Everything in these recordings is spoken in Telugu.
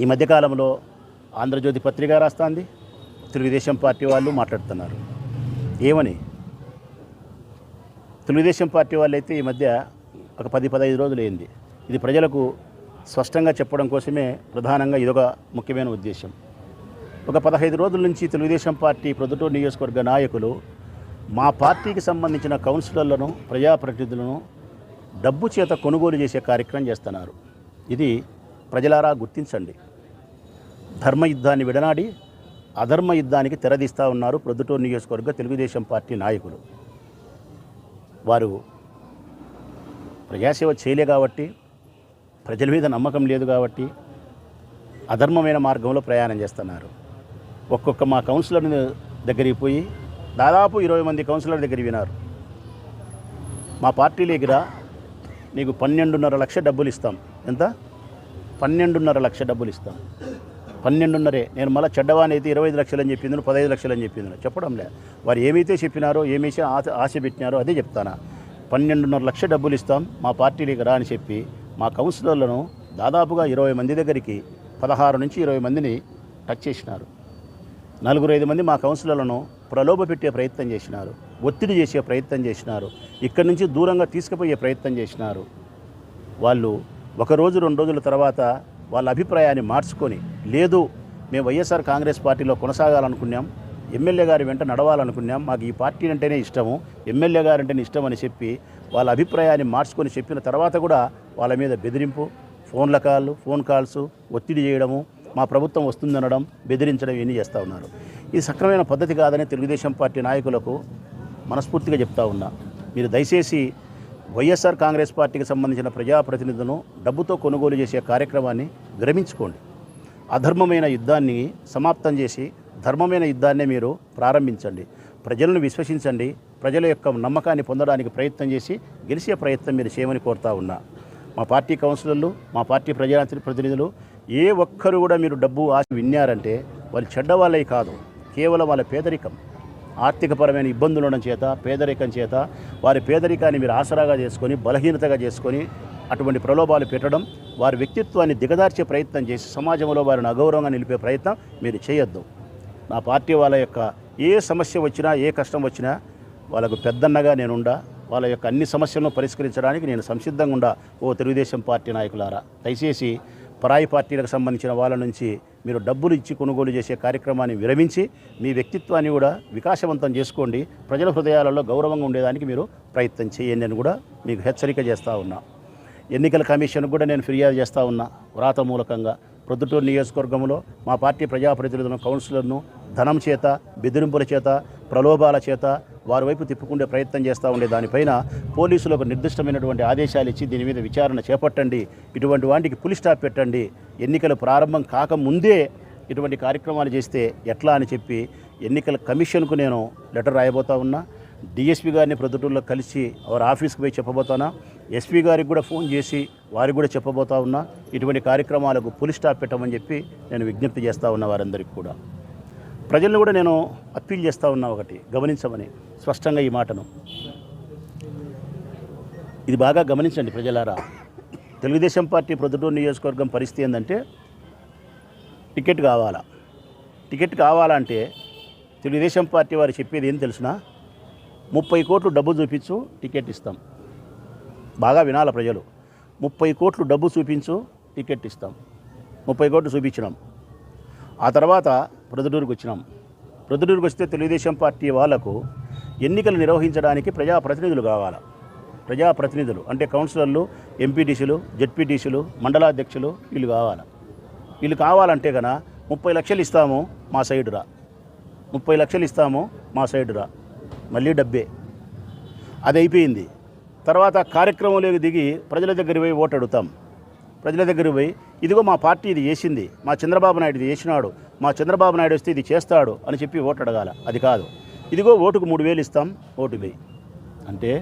ఈ మధ్యకాలంలో ఆంధ్రజ్యోతి పత్రిక రాస్తుంది. తెలుగుదేశం పార్టీ వాళ్ళు మాట్లాడుతున్నారు. ఏమని? తెలుగుదేశం పార్టీ వాళ్ళైతే ఈ మధ్య ఒక పది పదహైదు రోజులు అయింది ఇది ప్రజలకు స్పష్టంగా చెప్పడం కోసమే ప్రధానంగా ఇదొక ముఖ్యమైన ఉద్దేశం. ఒక పదహైదు రోజుల నుంచి తెలుగుదేశం పార్టీ ప్రొద్దుటూరు నియోజకవర్గ నాయకులు మా పార్టీకి సంబంధించిన కౌన్సిలర్లను ప్రజాప్రతినిధులను డబ్బు చేత కొనుగోలు చేసే కార్యక్రమం చేస్తున్నారు. ఇది ప్రజలారా గుర్తించండి. ధర్మ యుద్ధాన్ని విడనాడి అధర్మ యుద్ధానికి తెరదీస్తూ ఉన్నారు ప్రొద్దుటూరు నియోజకవర్గ తెలుగుదేశం పార్టీ నాయకులు. వారు ప్రజాసేవ చేయలే కాబట్టి ప్రజల మీద నమ్మకం లేదు కాబట్టి అధర్మమైన మార్గంలో ప్రయాణం చేస్తున్నారు. ఒక్కొక్క మా కౌన్సిలర్ దగ్గరికి పోయి దాదాపు ఇరవై మంది కౌన్సిలర్ దగ్గర వినారు మా పార్టీ దగ్గర నీకు పన్నెండున్నర లక్ష డబ్బులు ఇస్తాం. ఎంత? పన్నెండున్నర లక్ష డబ్బులు ఇస్తాం. పన్నెండున్నరే. నేను మళ్ళీ చెడ్డవాని అయితే ఇరవై ఐదు లక్షలు అని చెప్పింది పదహైదు లక్షలు అని చెప్పింది. చెప్పడంలే వారు ఏమైతే చెప్పినారో ఏమైతే ఆశ ఆశ పెట్టినారో అదే చెప్తానా. పన్నెండున్నర లక్ష డబ్బులు ఇస్తాం మా పార్టీలోకి రా అని చెప్పి మా కౌన్సిలర్లను దాదాపుగా ఇరవై మంది దగ్గరికి పదహారు నుంచి ఇరవై మందిని టచ్ చేసినారు. నలుగురు ఐదు మంది మా కౌన్సిలర్లను ప్రలోభ పెట్టే ప్రయత్నం చేసినారు ఒత్తిడి చేసే ప్రయత్నం చేసినారు ఇక్కడి నుంచి దూరంగా తీసుకుపోయే ప్రయత్నం చేసినారు. వాళ్ళు ఒక రోజు రెండు రోజుల తర్వాత వాళ్ళ అభిప్రాయాన్ని మార్చుకొని లేదు మేము వైఎస్ఆర్ కాంగ్రెస్ పార్టీలో కొనసాగాలనుకున్నాం ఎమ్మెల్యే గారి వెంట నడవాలనుకున్నాం మాకు ఈ పార్టీ అంటేనే ఇష్టము ఎమ్మెల్యే గారు అంటేనే ఇష్టం అని చెప్పి వాళ్ళ అభిప్రాయాన్ని మార్చుకొని చెప్పిన తర్వాత కూడా వాళ్ళ మీద బెదిరింపు ఫోన్ల కాళ్ళు ఫోన్ కాల్స్ ఒత్తిడి చేయడము మా ప్రభుత్వం వస్తుందనడం బెదిరించడం ఇవన్నీ చేస్తూ ఉన్నారు. ఇది సక్రమైన పద్ధతి కాదని తెలుగుదేశం పార్టీ నాయకులకు మనస్ఫూర్తిగా చెప్తా ఉన్నా. మీరు దయచేసి వైఎస్ఆర్ కాంగ్రెస్ పార్టీకి సంబంధించిన ప్రజాప్రతినిధులను డబ్బుతో కొనుగోలు చేసే కార్యక్రమాన్ని విరమించుకోండి. అధర్మమైన యుద్ధాన్ని సమాప్తం చేసి ధర్మమైన యుద్ధాన్నే మీరు ప్రారంభించండి. ప్రజలను విశ్వసించండి. ప్రజల యొక్క నమ్మకాన్ని పొందడానికి ప్రయత్నం చేసి గెలిచే ప్రయత్నం మీరు చేయమని కోరుతా ఉన్నా. మా పార్టీ కౌన్సిలర్లు మా పార్టీ ప్రజా ప్రతినిధులు ఏ ఒక్కరు కూడా మీరు డబ్బు ఆశ విన్నారంటే వాళ్ళు చెడ్డవాళ్ళే కాదు. కేవలం వాళ్ళ పేదరికం. ఆర్థికపరమైన ఇబ్బందులు ఉండడం చేత పేదరికం చేత వారి పేదరికాన్ని మీరు ఆసరాగా చేసుకొని బలహీనతగా చేసుకొని అటువంటి ప్రలోభాలు పెట్టడం వారి వ్యక్తిత్వాన్ని దిగదార్చే ప్రయత్నం చేసి సమాజంలో వారిని అగౌరవంగా నిలిపే ప్రయత్నం మీరు చేయొద్దు. నా పార్టీ వాళ్ళ యొక్క ఏ సమస్య వచ్చినా ఏ కష్టం వచ్చినా వాళ్ళకు పెద్దన్నగా నేనుండా వాళ్ళ యొక్క అన్ని సమస్యలను పరిష్కరించడానికి నేను సంసిద్ధంగా ఉండా ఓ తెలుగుదేశం పార్టీ నాయకులారా. దయచేసి పరాయి పార్టీలకు సంబంధించిన వాళ్ళ నుంచి మీరు డబ్బులు ఇచ్చి కొనుగోలు చేసే కార్యక్రమాన్ని విరమించి మీ వ్యక్తిత్వాన్ని కూడా వికాసవంతం చేసుకోండి. ప్రజల హృదయాలలో గౌరవంగా ఉండేదానికి మీరు ప్రయత్నం చేయండి అని కూడా మీకు హెచ్చరిక చేస్తూ ఉన్నా. ఎన్నికల కమిషన్ కూడా నేను ఫిర్యాదు చేస్తూ ఉన్నా. వ్రాత మూలకంగా ప్రొద్దుటూరు నియోజకవర్గంలో మా పార్టీ ప్రజాప్రతినిధులను కౌన్సిలర్ను ధనం చేత బెదిరింపుల చేత ప్రలోభాల చేత వారి వైపు తిప్పుకుండే ప్రయత్నం చేస్తూ ఉండే దానిపైన పోలీసులకు నిర్దిష్టమైనటువంటి ఆదేశాలు ఇచ్చి దీని మీద విచారణ చేపట్టండి. ఇటువంటి వాటికి పులి స్టాప్ పెట్టండి. ఎన్నికలు ప్రారంభం కాకముందే ఇటువంటి కార్యక్రమాలు చేస్తే ఎట్లా అని చెప్పి ఎన్నికల కమిషన్కు నేను లెటర్ రాయబోతా ఉన్నా. డిఎస్పీ గారిని ప్రొద్దుటూరులో కలిసి వారి ఆఫీస్కి పోయి చెప్పబోతానా. ఎస్పీ గారికి కూడా ఫోన్ చేసి వారికి కూడా చెప్పబోతా ఉన్నా. ఇటువంటి కార్యక్రమాలకు పులి స్టాప్ పెట్టమని చెప్పి నేను విజ్ఞప్తి చేస్తూ ఉన్న వారందరికీ కూడా. ప్రజలను కూడా నేను అప్పీల్ చేస్తూ ఉన్నా ఒకటి గమనించమని స్పష్టంగా ఈ మాటను. ఇది బాగా గమనించండి ప్రజలారా. తెలుగుదేశం పార్టీ ప్రొద్దుటూరు నియోజకవర్గం పరిస్థితి ఏంటంటే టికెట్ కావాలా? టికెట్ కావాలంటే తెలుగుదేశం పార్టీ వారు చెప్పేది ఏం తెలిసినా ముప్పై కోట్లు డబ్బు చూపించు టికెట్ ఇస్తాం. బాగా వినాల ప్రజలు. ముప్పై కోట్లు డబ్బు చూపించు టికెట్ ఇస్తాం. ముప్పై కోట్లు చూపించినాం. ఆ తర్వాత ప్రొద్దుటూరుకు వచ్చినాం ప్రొద్దుటూరుకు వస్తే తెలుగుదేశం పార్టీ వాళ్ళకు ఎన్నికలు నిర్వహించడానికి ప్రజాప్రతినిధులు కావాలి? ప్రజాప్రతినిధులు అంటే కౌన్సిలర్లు ఎంపీటీసీలు జెడ్పీటీసీలు మండలాధ్యక్షులు వీళ్ళు కావాలి? వీళ్ళు కావాలంటే కన ముప్పై లక్షలు ఇస్తాము మా సైడురా. ముప్పై లక్షలు ఇస్తాము మా సైడురా. మళ్ళీ డబ్బే. అది అయిపోయింది తర్వాత కార్యక్రమంలోకి దిగి ప్రజల దగ్గర పోయి ఓటు అడుగుతాం ప్రజల దగ్గర పోయి ఇదిగో మా పార్టీ ఇది చేసింది మా చంద్రబాబు నాయుడు ఇది చేసినాడు మా చంద్రబాబు నాయుడు వస్తే ఇది చేస్తాడు అని చెప్పి ఓటు అడగాల. అది కాదు. ఇదిగో ఓటుకు మూడు వేలు ఇస్తాం ఓటు వేయి అంటే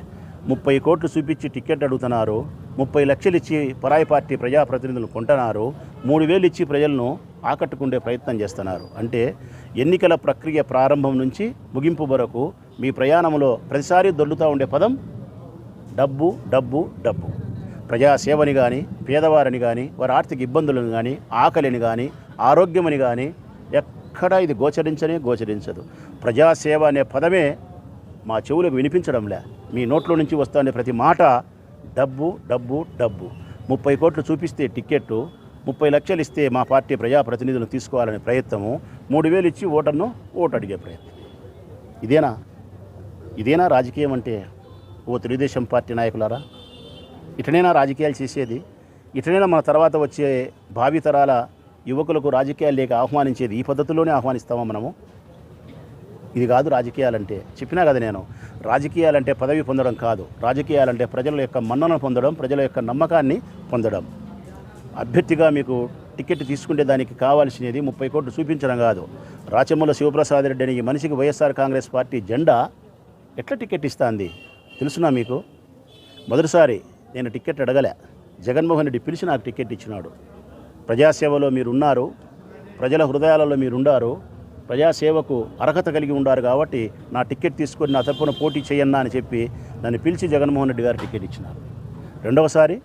ముప్పై కోట్లు చూపించి టికెట్ అడుగుతున్నారు ముప్పై లక్షలు ఇచ్చి పరాయి పార్టీ ప్రజాప్రతినిధులు కొంటున్నారు మూడు వేలు ఇచ్చి ప్రజలను ఆకట్టుకుండే ప్రయత్నం చేస్తున్నారు. అంటే ఎన్నికల ప్రక్రియ ప్రారంభం నుంచి ముగింపు వరకు మీ ప్రయాణంలో ప్రతిసారి దొల్లుతూ ఉండే పదం డబ్బు డబ్బు డబ్బు. ప్రజాసేవని కానీ పేదవారిని కానీ వారి ఆర్థిక ఇబ్బందులను కానీ ఆకలిని కానీ ఆరోగ్యమని కానీ ఎక్కడా ఇది గోచరించనే గోచరించదు. ప్రజాసేవ అనే పదమే మా చెవులకు వినిపించడంలే. మీ నోట్లో నుంచి వస్తున్న ప్రతి మాట డబ్బు డబ్బు డబ్బు. ముప్పై కోట్లు చూపిస్తే టిక్కెట్టు ముప్పై లక్షలు ఇస్తే మా పార్టీ ప్రజాప్రతినిధులను తీసుకోవాలనే ప్రయత్నము మూడు వేలు ఇచ్చి ఓటర్ను ఓటు అడిగే ప్రయత్నం. ఇదేనా? ఇదేనా రాజకీయం అంటే? ఓ తెలుగుదేశం పార్టీ నాయకులారా ఇటనైనా రాజకీయాలు చేసేది? ఇటనైనా మన తర్వాత వచ్చే భావితరాల యువకులకు రాజకీయాలు లేక ఆహ్వానించేది? ఈ పద్ధతిలోనే ఆహ్వానిస్తామా మనము? ఇది కాదు రాజకీయాలంటే. చెప్పినా కదా నేను రాజకీయాలంటే పదవి పొందడం కాదు. రాజకీయాలంటే ప్రజల యొక్క మన్ననను పొందడం ప్రజల యొక్క నమ్మకాన్ని పొందడం. అభ్యర్థిగా మీకు టికెట్ తీసుకుంటే దానికి కావాల్సినది ముప్పై కోట్లు చూపించడం కాదు. రాచమూల శివప్రసాద్ రెడ్డి అనే ఈ మనిషికి వైఎస్ఆర్ కాంగ్రెస్ పార్టీ జెండా ఎట్లా టికెట్ ఇస్తుంది? తెలుసునా మీకు? మొదటిసారి నేను టికెట్ అడగలే. జగన్మోహన్ రెడ్డి పిలిచి నాకు టికెట్ ఇచ్చినాడు. ప్రజాసేవలో మీరున్నారు. ప్రజల హృదయాలలో మీరుండారు. ప్రజాసేవకు అర్హత కలిగి ఉండారు కాబట్టి నా టికెట్ తీసుకొని నా తరపున పోటీ చేయన్నా అని చెప్పి నన్ను పిలిచి జగన్మోహన్ రెడ్డి గారు టికెట్ ఇచ్చినారు. రెండవసారి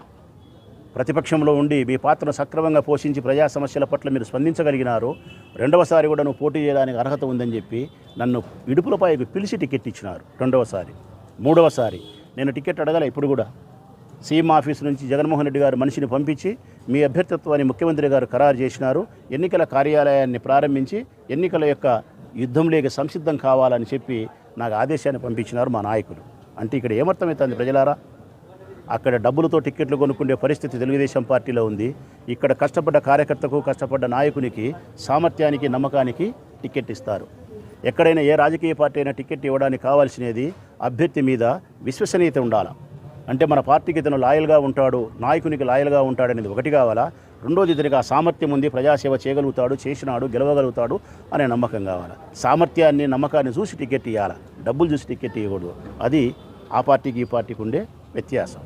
ప్రతిపక్షంలో ఉండి మీ పాత్రను సక్రమంగా పోషించి ప్రజా సమస్యల పట్ల మీరు స్పందించగలిగినారు. రెండవసారి కూడా నువ్వు పోటీ చేయడానికి అర్హత ఉందని చెప్పి నన్ను ఇడుపులపై పిలిచి టికెట్ ఇచ్చినారు. రెండవసారి. మూడవసారి. నేను టికెట్ అడగలే ఇప్పుడు కూడా. సీఎం ఆఫీస్ నుంచి జగన్మోహన్ రెడ్డి గారు మనిషిని పంపించి మీ అభ్యర్థిత్వాన్ని ముఖ్యమంత్రి గారు ఖరారు చేసినారు. ఎన్నికల కార్యాలయాన్ని ప్రారంభించి ఎన్నికల యొక్క యుద్ధంలోకి సంసిద్ధం కావాలని చెప్పి నాకు ఆదేశాన్ని పంపించినారు మా నాయకులు. అంటే ఇక్కడ ఏమర్థమవుతుంది ప్రజలారా? అక్కడ డబ్బులతో టిక్కెట్లు కొనుక్కునే పరిస్థితి తెలుగుదేశం పార్టీలో ఉంది. ఇక్కడ కష్టపడ్డ కార్యకర్తకు కష్టపడ్డ నాయకునికి సామర్థ్యానికి నమ్మకానికి టికెట్ ఇస్తారు. ఎక్కడైనా ఏ రాజకీయ పార్టీ అయినా టికెట్ ఇవ్వడానికి కావాల్సినది అభ్యర్థి మీద విశ్వసనీయత ఉండాలి? అంటే మన పార్టీకి ఇతను లాయల్గా ఉంటాడు నాయకునికి లాయల్గా ఉంటాడు అనేది ఒకటి కావాలా? రెండోది ఇతనికి ఆ సామర్థ్యం ఉంది ప్రజాసేవ చేయగలుగుతాడు చేసినాడు గెలవగలుగుతాడు అనే నమ్మకం కావాలి? సామర్థ్యాన్ని నమ్మకాన్ని చూసి టికెట్ ఇవ్వాలి డబ్బులు చూసి టికెట్ ఇవ్వకూడదు అది ఆ పార్టీకి ఈ పార్టీకి ఉండే వ్యత్యాసం.